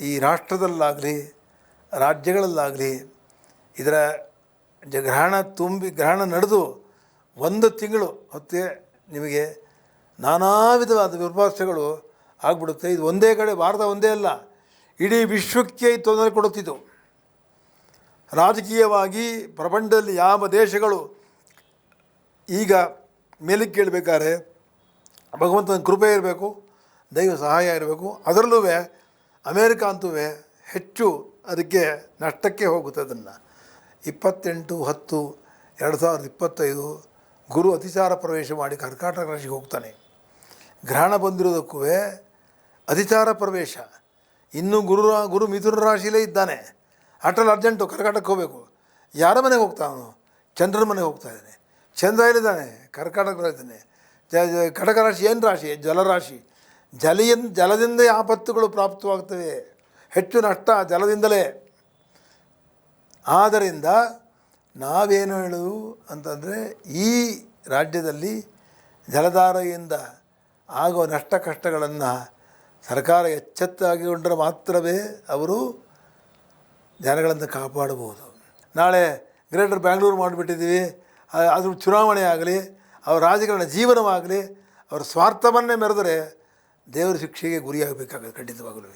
ಈ ರಾಷ್ಟ್ರದಲ್ಲಾಗಲಿ, ರಾಜ್ಯಗಳಲ್ಲಾಗಲಿ, ಇದರ ಗ್ರಹಣ ತುಂಬಿ, ಗ್ರಹಣ ನಡೆದು ಒಂದು ತಿಂಗಳು ಹೊತ್ತಿಗೆ ನಿಮಗೆ ನಾನಾ ವಿಧವಾದ ವಿಪರ್ಯಾಸಗಳು ಆಗ್ಬಿಡುತ್ತೆ. ಇದು ಒಂದೇ ಕಡೆ, ಭಾರತ ಒಂದೇ ಅಲ್ಲ, ಇಡೀ ವಿಶ್ವಕ್ಕೆ ತೊಂದರೆ ಕೊಡುತ್ತಿದ್ದು. ರಾಜಕೀಯವಾಗಿ ಪ್ರಪಂಚದಲ್ಲಿ ಯಾವ ದೇಶಗಳು ಈಗ ಮೇಲಕ್ಕೆ ಕೇಳಬೇಕಾದ್ರೆ ಭಗವಂತನ ಕೃಪೆ ಇರಬೇಕು, ದೈವ ಸಹಾಯ ಇರಬೇಕು. ಅದರಲ್ಲೂ ಅಮೇರಿಕ ಅಂತೂ ಹೆಚ್ಚು ಅದಕ್ಕೆ ನಷ್ಟಕ್ಕೆ ಹೋಗುತ್ತೆ ಅದನ್ನು. ಇಪ್ಪತ್ತೆಂಟು, ಹತ್ತು, ಎರಡು ಸಾವಿರದ ಇಪ್ಪತ್ತೈದು ಗುರು ಅತಿಚಾರ ಪ್ರವೇಶ ಮಾಡಿ ಕರ್ಕಾಟಕ ರಾಶಿಗೆ ಹೋಗ್ತಾನೆ. ಗ್ರಹಣ ಬಂದಿರೋದಕ್ಕೂ ಅತಿಚಾರ ಪ್ರವೇಶ. ಇನ್ನೂ ಗುರು ಗುರು ಮಿಥುನ ರಾಶಿಯಲ್ಲೇ ಇದ್ದಾನೆ. ಅಟಲ್ ಅರ್ಜೆಂಟು ಕರ್ಕಾಟಕಕ್ಕೆ ಹೋಗಬೇಕು. ಯಾರ ಮನೆಗೆ ಹೋಗ್ತಾವನು ಚಂದ್ರನ ಮನೆಗೆ ಹೋಗ್ತಾ ಇದ್ದಾನೆ. ಚಂದ್ರ ಇಲ್ಲಿದ್ದಾನೆ ಕರ್ಕಾಟಕ ಇದ್ದಾನೆ ಕಟಕ ರಾಶಿ ಏನು ರಾಶಿ? ಜಲರಾಶಿ. ಜಲಿಯನ್ ಜಲದಿಂದ ಆಪತ್ತುಗಳು ಪ್ರಾಪ್ತವಾಗ್ತವೆ. ಹೆಚ್ಚು ನಷ್ಟ ಜಲದಿಂದಲೇ. ಆದ್ದರಿಂದ ನಾವೇನು ಹೇಳೋದು ಅಂತಂದರೆ, ಈ ರಾಜ್ಯದಲ್ಲಿ ಜಲಧಾರೆಯಿಂದ ಆಗುವ ನಷ್ಟ ಕಷ್ಟಗಳನ್ನು ಸರ್ಕಾರ ಎಚ್ಚೆತ್ತಾಗಿಕೊಂಡರೆ ಮಾತ್ರವೇ ಅವರು ಜನಗಳನ್ನು ಕಾಪಾಡಬಹುದು. ನಾಳೆ ಗ್ರೇಟರ್ ಬ್ಯಾಂಗ್ಳೂರು ಮಾಡಿಬಿಟ್ಟಿದ್ದೀವಿ. ಅದು ಅದ್ರ ಚುನಾವಣೆ ಆಗಲಿ, ಅವರ ರಾಜಕಾರಣ ಜೀವನವಾಗಲಿ, ಅವರ ಸ್ವಾರ್ಥವನ್ನೇ ಮೆರೆದರೆ ದೇವರ ಶಿಕ್ಷೆಗೆ ಗುರಿಯಾಗಬೇಕಾಗುತ್ತೆ ಖಂಡಿತವಾಗಲೂ